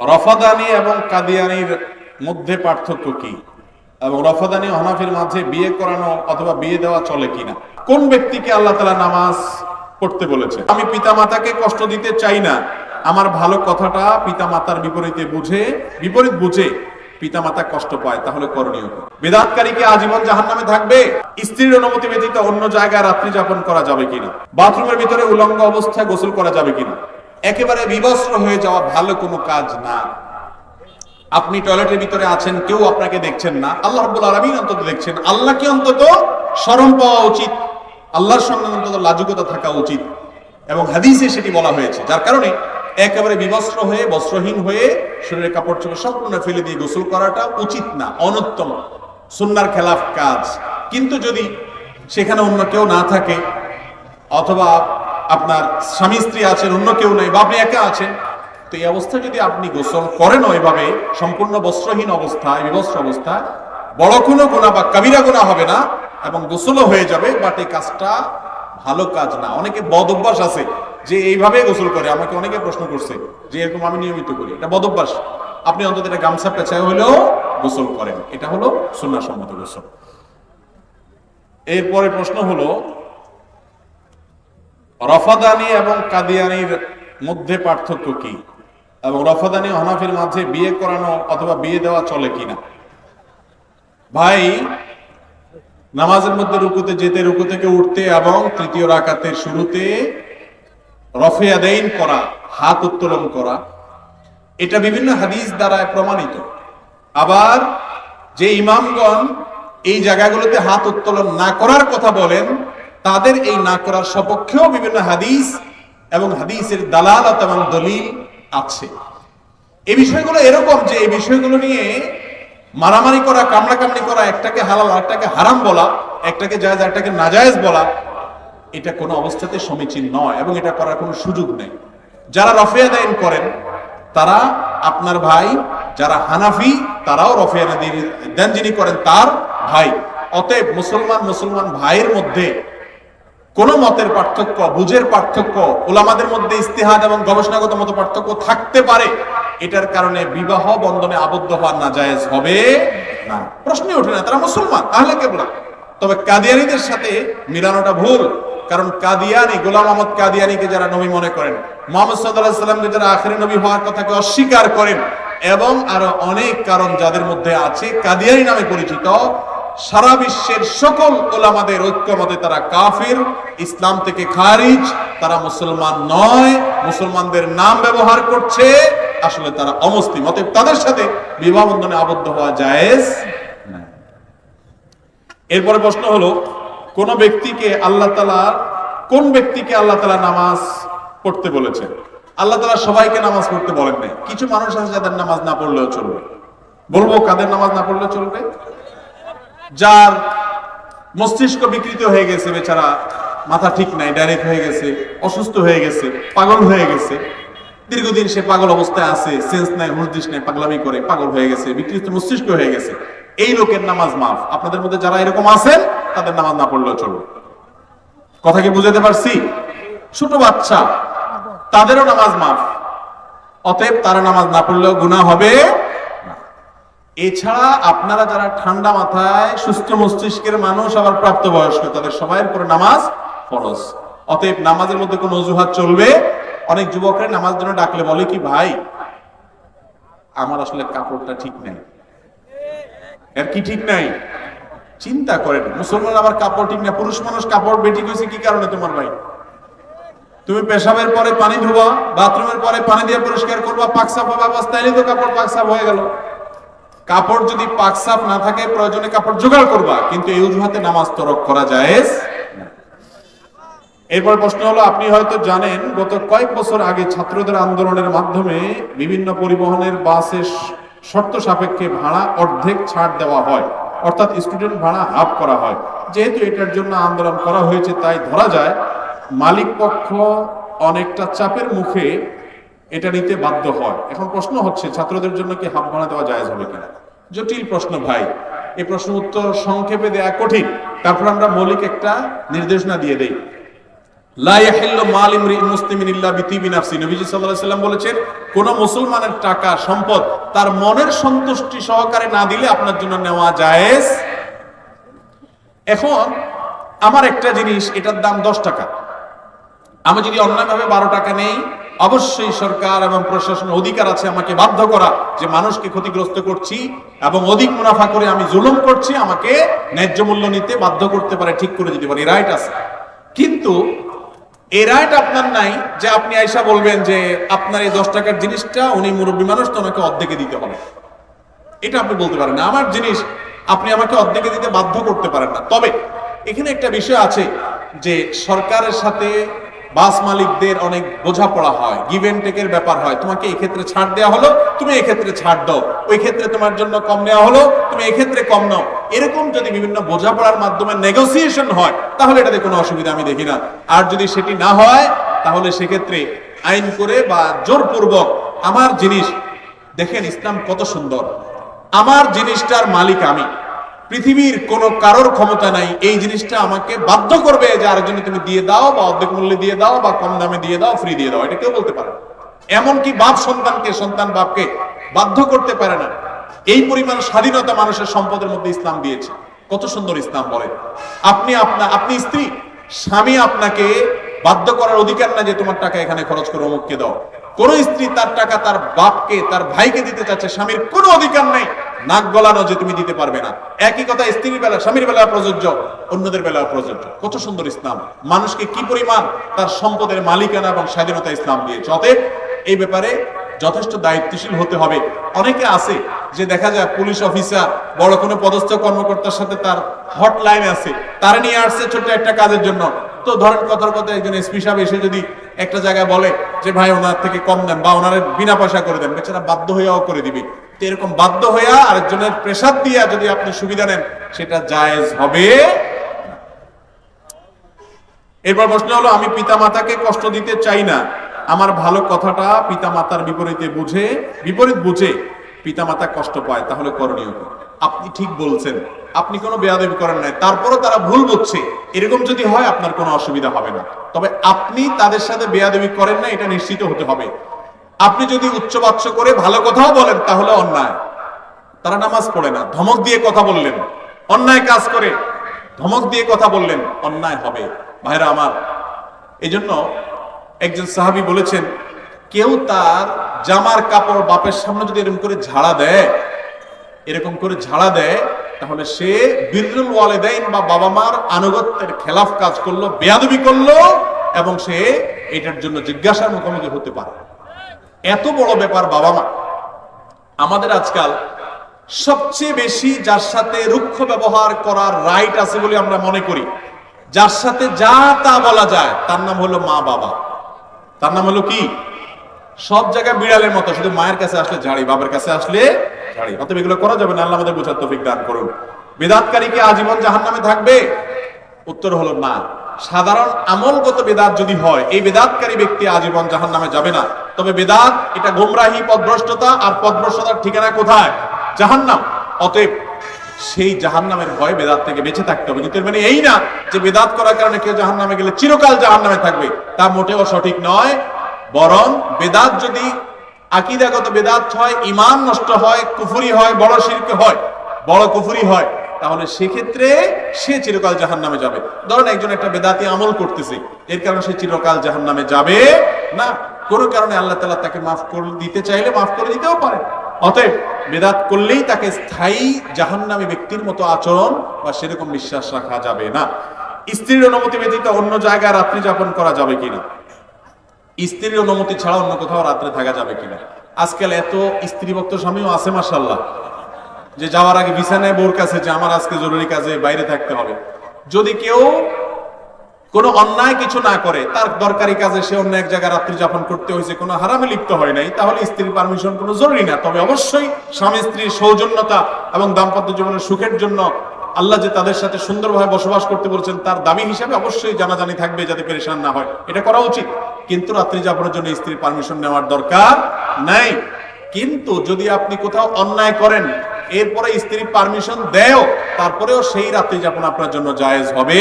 রফাদানি এবং কাদিয়ানির মধ্যে পার্থক্য কি? এবং রফাদানি হানাফির মাঝে বিয়ে করানো অথবা বিয়ে দেওয়া চলে কিনা? কোন ব্যক্তিকে আল্লাহ তালা নামাজ পড়তে বলেছে আমি পিতা মাতাকে কষ্ট দিতে চাই না। আমার ভালো কথাটা পিতা মাতার বিপরীতে বুঝে, বিপরীত বুঝে পিতা মাতা কষ্ট পায়, তাহলে করণীয় কি? বেদাতকারীকে আজীবন জাহান নামে থাকবে? স্ত্রীর অনুমতি ব্যতীত অন্য জায়গায় রাত্রি যাপন করা যাবে কিনা? বাথরুমের ভিতরে উলঙ্গ অবস্থায় গোসল করা যাবে কিনা? একেবারে বিবস্ত্র হয়ে যাওয়া ভালো কোনো কাজ না। আপনি টয়লেটের ভিতরে আছেন, কেউ আপনাকে দেখছেন না। আল্লাহ রাব্বুল আলামিন অন্তত দেখছেন। আল্লাহকে অন্তত শরম পাওয়া উচিত। আল্লাহর সঙ্গে অন্তত লাজুকতা থাকা উচিত। এবং হাদিসে সেটি বলা হয়েছে, যার কারণে একেবারে বিবস্ত্র হয়ে, বস্ত্রহীন হয়ে শরীরের কাপড় চোপড় সম্পূর্ণ ফেলে দিয়ে গোসল করাটা উচিত না, অনুত্তম। সুন্নার খেলাফ কাজ। কিন্তু যদি সেখানে অন্য কেউ না থাকে, অথবা আপনার স্বামী স্ত্রী আছেন, অন্য কেউ নেই, বা আপনি একা আছেন, তো এই অবস্থায় যদি আপনি গোসল করেন ওইভাবে, সম্পূর্ণ বস্ত্রহীন অবস্থায় বিবস্ত্র অবস্থায় বড় কোনো গুণা বা কাবিরা গোনা হবে না, এবং গোসলও হয়ে যাবে বাট এই কাজটা ভালো কাজ না। অনেকে বদ অভ্যাস আছে যে এইভাবে গোসল করে, আমাকে অনেকে প্রশ্ন করছে যে এরকম আমি নিয়মিত করি। এটা বদ অভ্যাস। আপনি অন্তত এটা গামছা পেঁচায় হলেও গোসল করেন। এটা হলো সুন্নাসম্মত গোসল। এরপরে প্রশ্ন হলো রফাদানি এবং কাদিয়ানির মধ্যে পার্থক্য কি? এবং রফাদানি হানাফির মাঝে বিয়ে করানো অথবা বিয়ে দেওয়া চলে কিনা? ভাই, নামাজের মধ্যে রুকুতে যেতে রুকু থেকে উঠতে এবং তৃতীয় রাকাতের শুরুতে রফে আদাইন করা, হাত উত্তোলন করা, এটা বিভিন্ন হাদিস দ্বারা প্রমাণিত। আবার যে ইমামগণ এই জায়গাগুলোতে হাত উত্তোলন না করার কথা বলেন তাদের এই না করার সপক্ষেও বিভিন্ন হাদিস এবং হাদিসের দালালত এবং দলিল আছে। এই বিষয়গুলো এরকম যে এই বিষয়গুলো নিয়ে মারামারি করা, কামড়াকামড়ি করা, একটাকে হালাল একটাকে হারাম বলা, একটাকে জায়েজ একটাকে নাজায়েজ বলা, এটা কোনো অবস্থাতে সমীচীন নয় এবং এটা করার কোনো সুযোগ নেই। যারা রফিয়া দায়ন করেন, তারা আপনার ভাই, যারা হানাফি, তারাও রফিয়া দেন যিনি করেন তার ভাই। অতএব মুসলমান মুসলমান ভাইয়ের মধ্যে কোন মতের পার্থক্য, বুঝের পার্থক্য, ওলামাদের মধ্যে ইস্তেহাদ এবং গবেষণাগত মত পার্থক্য থাকতে পারে। এটার কারণে বিবাহ বন্ধনে আবদ্ধ হওয়া না জায়েজ হবে না। প্রশ্নই ওঠে না, তারা মুসলমান, তাহলে কেবলা? তবে কাদিয়ানিদের সাথে মিলানোটা ভুল, কারণ কাদিয়ানি, গোলাম আহমদ কাদিয়ানিকে যারা নবী মনে করেন, মোহাম্মদ সাল্লাহ যারা আখেরি নবী হওয়ার কথাকে অস্বীকার করেন, এবং আরও অনেক কারণ যাদের মধ্যে আছে, কাদিয়ানি নামে পরিচিত সারা বিশ্বের সকল ওলামাদের ঐক্যমতে তারা কাফির, ইসলাম থেকে খারিজ, তারা মুসলমান নয়, মুসলমানদের নাম ব্যবহার করছে, আসলে তারা অমুসলিম, অতএব তাদের সাথে বিবাহ বন্ধনে আবদ্ধ হওয়া না। এরপরে প্রশ্ন হলো, কোন ব্যক্তিকে আল্লাহ তালা কোন ব্যক্তিকে আল্লাহ তালা নামাজ পড়তে বলেছেন? আল্লাহ তালা সবাইকে নামাজ পড়তে বলেন নাই। কিছু মানুষ আছে যাদের নামাজ না পড়লেও চলবে। বলব কাদের নামাজ না পড়লেও চলবে? যার মস্তিষ্ক বিকৃত হয়ে গেছে বেচারা, মাথা ঠিক নাই ডাইরেক্ট হয়ে গেছে, অসুস্থ হয়ে গেছে, পাগল হয়ে গেছে। দীর্ঘদিন সে পাগল অবস্থায় আছে সেন্স নাই হুজদিস নাই, পাগলামি করে পাগল হয়ে গেছে, বিকৃত মস্তিষ্ক হয়ে গেছে। এই লোকের নামাজ মাফ। আপনাদের মধ্যে যারা এরকম আছেন, তাদের নামাজ না পড়লেও চলবে। কথা কি বুঝাতে পারছি? ছোট বাচ্চা, তাদেরও নামাজ মাফ। অতএব তারা নামাজ না পড়লেও গুণা হবে। এছাড়া আপনারা যারা ঠান্ডা মাথায় সুস্থ মস্তিষ্কের মানুষ, আবার প্রাপ্তবয়স্ক, তাদের সবাইয়ের পরে নামাজ ফরজ। অতএব নামাজের মধ্যে কোনো অজুহাত চলবে? অনেক যুবকরা নামাজ জন্য ডাকলে বলে কি, ভাই, আমার আসলে কাপড়টা ঠিক নাই। এর কি ঠিক নাই? চিন্তা করেন মুসলমান আবার কাপড় ঠিক না পুরুষ মানুষ কাপড় বেটি হয়েছে কি কারণে তোমার ভাই? তুমি পেশাবের পরে পানি ধোবা, বাথরুমের পরে পানি দিয়ে পরিষ্কার করবা হবে আবার তাইলে তো কাপড় পাকসাফ হয়ে গেল। কাপড় যদি পাকসাফ না থাকে, প্রয়োজনে কাপড় জোগাড় করবা, কিন্তু এই অজুহাতে নামাজ তরক করা যায়। এরপর প্রশ্ন হলো, আপনি হয়তো জানেন, গত কয়েক বছর আগে ছাত্রদের আন্দোলনের মাধ্যমে বিভিন্ন পরিবহনের বাসের শর্ত সাপেক্ষে ভাড়া অর্ধেক ছাড় দেওয়া হয় অর্থাৎ স্টুডেন্ট ভাড়া হাফ করা হয় যেহেতু এটার জন্য আন্দোলন করা হয়েছে, তাই ধরা যায় মালিক পক্ষ অনেকটা চাপের মুখে এটা নিতে বাধ্য হয় এখন প্রশ্ন হচ্ছে, ছাত্রদের জন্য কি হাফ ভাড়া দেওয়া যায় হবে কিনা? জটিল প্রশ্ন ভাই। এই প্রশ্ন উত্তর সংক্ষেপে দেয়া কঠিন। তারপর আমরা মৌলিক একটা নির্দেশনা দিয়ে দেই। বলেছেন, কোন মুসলমানের টাকা, সম্পদ তার মনের সন্তুষ্টি সহকারে না দিলে আপনার জন্য নেওয়া জায়েজ। এখন, আমার একটা জিনিস, এটার দাম দশ টাকা। আমি যদি অন্যায়ভাবে বারো টাকা নেই, অবশ্যই সরকার এবং প্রশাসনের অধিকার আছে আমাকে বাধ্য করা যে মানুষকে ক্ষতিগ্রস্ত করছি এবং অধিক মুনাফা করে আমি জুলুম করছি, আমাকে ন্যায্য মূল্য নিতে বাধ্য করতে পারে, ঠিক করে দিতে পারে রাইট আছে। কিন্তু এই রাইট আপনার নাই যে আপনি আইসা বলবেন যে আপনার এই দশ টাকার জিনিসটা উনি মুরব্বী মানুষ, তো ওনাকে অর্ধেকে দিতে হবে। এটা আপনি বলতে পারেন না। আমার জিনিস, আপনি আমাকে অর্ধেকে দিতে বাধ্য করতে পারেন না। তবে এখানে একটা বিষয় আছে যে সরকারের সাথে বাস মালিকদের অনেক বোঝাপড়া হয় গিভ এন্ড টেকের ব্যাপার হয়। তোমাকে এই ক্ষেত্রে ছাড় দেওয়া হলো, তুমি এই ক্ষেত্রে ছাড় দাও। ওই ক্ষেত্রে তোমার জন্য কম নেওয়া হলো, তুমি এই ক্ষেত্রে কম নাও। এরকম যদি বিভিন্ন বোঝাপড়ার মাধ্যমে নেগোসিয়েশন হয়, তাহলে এটাতে কোনো অসুবিধা আমি দেখি না। আর যদি সেটি না হয়, তাহলে সেক্ষেত্রে আইন করে বা জোরপূর্বক আমার জিনিস, দেখেন ইসলাম কত সুন্দর। আমার জিনিসটার মালিক আমি। পৃথিবীর কোন কারোর ক্ষমতা নাই। এই জিনিসটা আমাকে বাধ্য করবে যে আরেকজনে তুমি দিয়ে দাও বা অর্ধেক মূল্যে দিয়ে দাও বা কম দামে দিয়ে দাও ফ্রি দিয়ে দাও। এটা কেউ বলতে পারে। এমনকি বাপ সন্তানকে, সন্তান বাপকে বাধ্য করতে পারে না। এই পরিমাণ স্বাধীনতা মানুষের সম্পদের মধ্যে ইসলাম দিয়েছে। কত সুন্দর ইসলাম বলে আপনি আপনা, আপনি স্ত্রী, স্বামী আপনাকে বাধ্য করার অধিকার না যে তোমার টাকা এখানে খরচ করে অমুককে দাও। কোন স্ত্রী তার টাকা তার বাপকে, তার ভাইকে দিতে চাচ্ছে, স্বামীর কোনো অধিকার নেই। নাক গলানো যে তুমি দিতে পারবে না। একই কথা, স্ত্রীর বেলা, স্বামীর বেলা প্রযোজ্য, অন্যদের বেলা প্রযোজ্য। কত সুন্দর ইসলাম। মানুষকে কি পরিমাণ তার সম্পদের মালিকানা এবং স্বাধীনতা ইসলাম দিয়েছে। অতএব এই ব্যাপারে যথেষ্ট দায়িত্বশীল হতে হবে। অনেকে আছে যে দেখা যায় পুলিশ অফিসার, বড় কোনো পদস্থ কর্মকর্তার সাথে তার হটলাইন আছে। তারা নিয়ে আসছে ছোট্ট একটা কাজের জন্য। তো ধরেন কথার কথা একজন এসপি সাহেব এসে যদি একটা জায়গায় বলে যে, ভাই, ওনার থেকে কম দেন বা ওনার বিনা পয়সা করে দেন। বেচারা বাধ্য হইয়াও করে দিবে। তো এরকম বাধ্য হইয়া আরেকজনের প্রেসার দিয়া যদি আপনি সুবিধা নেন, সেটা জায়েজ হবে এরপর প্রশ্ন হলো, আমি পিতা মাতাকে কষ্ট দিতে চাই না। আমার ভালো কথাটা পিতা মাতার বিপরীতে বুঝে, বিপরীত বুঝে পিতা মাতা কষ্ট পায়, তাহলে করণীয়? আপনি ঠিক বলছেন, আপনি কোনো বেয়াদবি করেন নাই, তারপরও তারা ভুল বুঝছে। এরকম যদি হয়, আপনার কোনো অসুবিধা হবে না। তবে আপনি তাদের সাথে বেয়াদবি করেন না এটা নিশ্চিত হতে হবে। আপনি যদি উচ্চবাচ্য করে ভালো কথাও বলেন, তাহলে অন্যায়। তারা নামাজ পড়ে না, ধমক দিয়ে কথা বললেন। অন্যায় কাজ করে, ধমক দিয়ে কথা বললেন, অন্যায় হবে। ভাইরা আমার এই জন্য একজন সাহাবি বলেছেন, কেউ তার জামার কাপড় বাপের সামনে যদি এরকম করে ঝাড়া দেয়, এরকম করে ঝাড়া দেয়, তাহলে সে বিরুল ওয়ালেদাইন বা বাবা মার আনুগত্যের খেলাফ কাজ করল, বেয়াদবি করল, এবং সে এটার জন্য জিজ্ঞাসার মুখোমুখি হতে পারে। এত বড় ব্যাপার বাবা মা। আমাদের আজকাল সবচেয়ে বেশি যার সাথে রুক্ষ ব্যবহার করার রাইট আছে বলে আমরা মনে করি। যার সাথে যা তা বলা যায়, তার নাম হলো মা বাবা। তার নাম হলো কি? সব জায়গায় বিড়ালের মতো, শুধু মায়ের কাছে আসলে ঝাড়ি, বাবার কাছে আসলে ঝাড়ি। অতএব এগুলো করা যাবে না, আল্লাহ আমাদের বোঝার তৌফিক দান করুন। বেদাতকারী কি আজীবন জাহান্নামে থাকবে? উত্তর হলো না। সাধারণ আমলগত বেদাত যদি হয়, এই বেদাতকারী ব্যক্তি আজীবন জাহান্নামে যাবে না। তবে বেদাত, এটা গোমরাহি, পদভ্রষ্টতা আর পদভ্রষ্টতার ঠিকানা কোথায়? জাহান্নাম। অতএব সেই জাহান্নামের ভয় বেদাত থেকে বেঁচে থাকতে হবে। কিন্তু মানে এই না যে বেদাত করার কারণে কেউ জাহান্নামে গেলে চিরকাল জাহান্নামে থাকবে। তা মোটেও সঠিক নয়। বরং বেদাত যদি আকিদাগত বেদাত হয় ইমান নষ্ট হয়, কুফুরি হয়, বড় শিরকে হয়, বড় কুফুরি হয়, তাহলে সেক্ষেত্রে সে চিরকাল জাহান নামে যাবে। ধরেন একজন একটা বেদাতি আমল করতেছে, এর কারণে সে চিরকাল জাহান নামে যাবে না। কোন কারণে আল্লাহ তালা তাকে মাফ করে, দিতে চাইলে মাফ করে দিতেও পারে। অতএব বেদাত করলেই তাকে স্থায়ী জাহান্নামী ব্যক্তির মতো আচরণ বা সেরকম বিশ্বাস রাখা যাবে না। স্ত্রীর অনুমতি ব্যতীত অন্য জায়গায় রাত্রি যাপন করা যাবে কিনা? স্ত্রীর অনুমতি ছাড়া অন্য কোথাও রাত্রে থাকা যাবে কিনা? আজকাল এত স্ত্রী ভক্ত স্বামীও আছে মাসাল্লাহ যে যাওয়ার আগে বিছানায় বোর কাছে, যে আমার আজকে জরুরি কাজে বাইরে থাকতে হবে। যদি কেউ কোনো অন্যায় কিছু না করে, তার দরকারি কাজে সে অন্য এক জায়গায় রাত্রি যাপন করতে হয়েছে, কোনো হারামে লিপ্ত হয় নাই, তাহলে স্ত্রীর পারমিশন কোনো জরুরি না। তবে অবশ্যই স্বামী স্ত্রীর সৌজন্যতা এবং দাম্পত্য জীবনের সুখের জন্য আল্লাহ যে তাদের সাথে সুন্দরভাবে বসবাস করতে বলছেন, তার দামি হিসাবে অবশ্যই জানাজানি থাকবে যাতে পেরেশান না হয়। এটা করা উচিত। কিন্তু রাত্রি যাপনের জন্য স্ত্রীর পারমিশন নেওয়ার দরকার নাই। কিন্তু যদি আপনি কোথাও অন্যায় করেন, এরপরে স্ত্রী পারমিশন দেয় তারপরেও সেই রাত্রি যাপন আপনার জন্য জায়েজ হবে।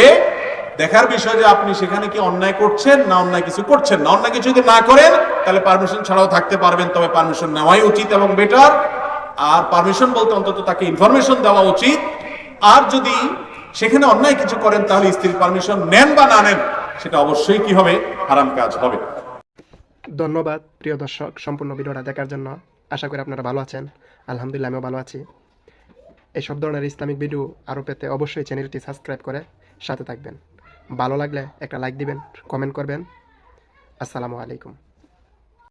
দেখার বিষয় যে আপনি সেখানে কি অন্যায় করছেন, না অন্যায় কিছু করছেন? না অন্যায় কিছু যদি না করেন, তাহলে পারমিশন ছাড়াও থাকতে পারবেন, তবে পারমিশন নেওয়াই উচিত এবং বেটার। আর পারমিশন বলতে অন্তত তাকে ইনফরমেশন দেওয়া উচিত আর যদি সেখানে অন্যায় কিছু করেন, তাহলে স্ত্রীর পারমিশন নেন বা না নেন, সেটা অবশ্যই কি হবে? হারাম কাজ হবে। ধন্যবাদ, প্রিয় দর্শক, সম্পূর্ণ ভিডিওটা দেখার জন্য। আশা করি আপনারা ভালো আছেন। আলহামদুলিল্লাহ, আমিও ভালো আছি। এইসব ধরনের ইসলামিক ভিডিও আরও পেতে অবশ্যই চ্যানেলটি সাবস্ক্রাইব করে সাথে থাকবেন। ভালো লাগলে একটা লাইক দিবেন, কমেন্ট করবেন। আসসালামু আলাইকুম।